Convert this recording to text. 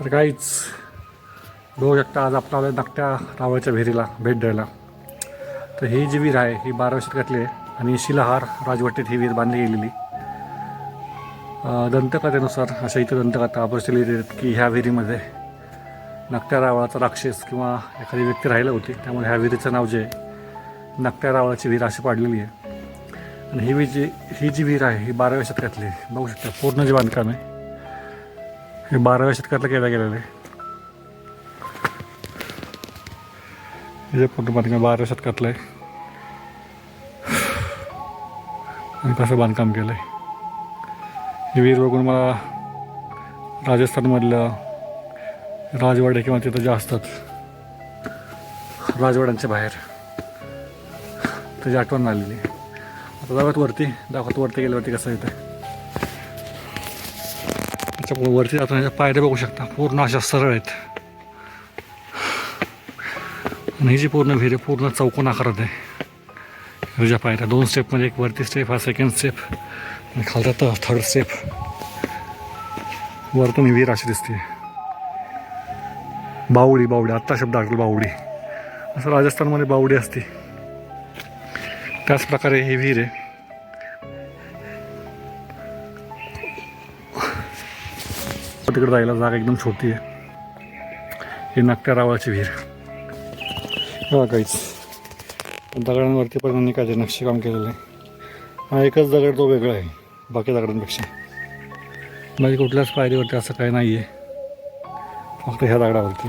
तर काहीच बघू शकता आज आपला आलोय नागट्या रावाच्या विहिरीला भेट द्यायला. तर ही जी विहीर आहे ही बाराव्या शतकातली आहे आणि शिलाहार राजवटीत ही विहीर बांधली गेलेली. दंतकथेनुसार अशा इथं दंतकथा प्रचलित आहेत की ह्या विहिरीमध्ये नागट्या रावळाचा राक्षस किंवा एखादी व्यक्ती राहिलं होती त्यामुळे ह्या विहिरीचं नाव जे आहे नागट्या रावळाची विहीर अशी पाडलेली आहे. आणि ही विहीर जी ही जी विहीर आहे ही बाराव्या शतकातली आहे. बघू शकता पूर्ण जे बांधकाम आहे. हे बाराव्या शतकातलं केलं गेलेलं आहे. फोटो बांधकाम बाराव्या शतकातलं आहे. आणि कसं बांधकाम केलं आहे. हे विहीर बघून मला राजस्थानमधलं राजवाडे किंवा तिथं जे असतात राजवाड्यांच्या बाहेर त्याची आठवण आलेली आहे. आता जाऊयात वरती दाखवत वरती गेल्यावरती कसं येतं त्याच्यामुळे वरती जाताना पायऱ्या बघू शकता. पूर्ण अशा सरळ आहेत. आणि ही जी पूर्ण विहीर आहे पूर्ण चौकोन आकारात आहे. ह्याच्या पायऱ्या. दोन स्टेपमध्ये एक वरती स्टेप हा सेकंड स्टेप आणि खालचा तर थर्ड स्टेप वरतून ही विहीर अशी दिसते. बावडी बावडी. आत्ता शब्द आठवला बावडी. असं राजस्थानमध्ये बावडी असते. त्याचप्रकारे ही विहीर आहे. तिकडे जायला जागा एकदम छोटी आहे. ही नागट्या रावाची विहीर. बघा काहीच दगडांवरती पण त्यांनी काय नक्षीकाम केलेलं आहे. हा एकच दगड तो वेगळा आहे बाकी दगडांपेक्षा. बाकी कुठल्याच पायरीवरती असं काही नाही आहे फक्त ह्या दगडावरती.